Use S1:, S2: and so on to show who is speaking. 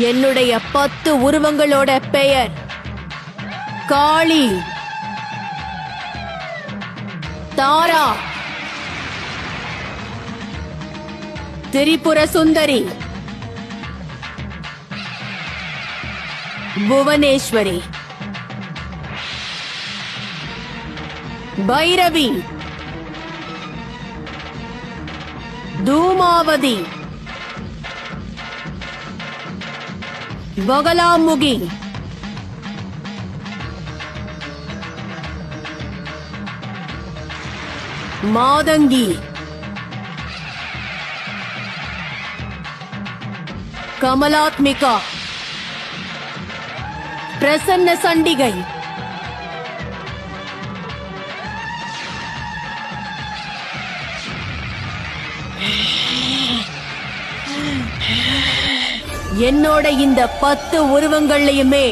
S1: என்னுடைய பத்து உருவங்களோட பெயர். காளி. தாரா. திரிபுர சுந்தரி. புவனேஸ்வரி. பைரவி. தூமாவதி. பகலாமுகி மாதங்கி. கமலாத்மிகா. பிரசன்ன சண்டிகை. Yeah. என்னோட இந்த பத்து உருவங்கள்லயுமே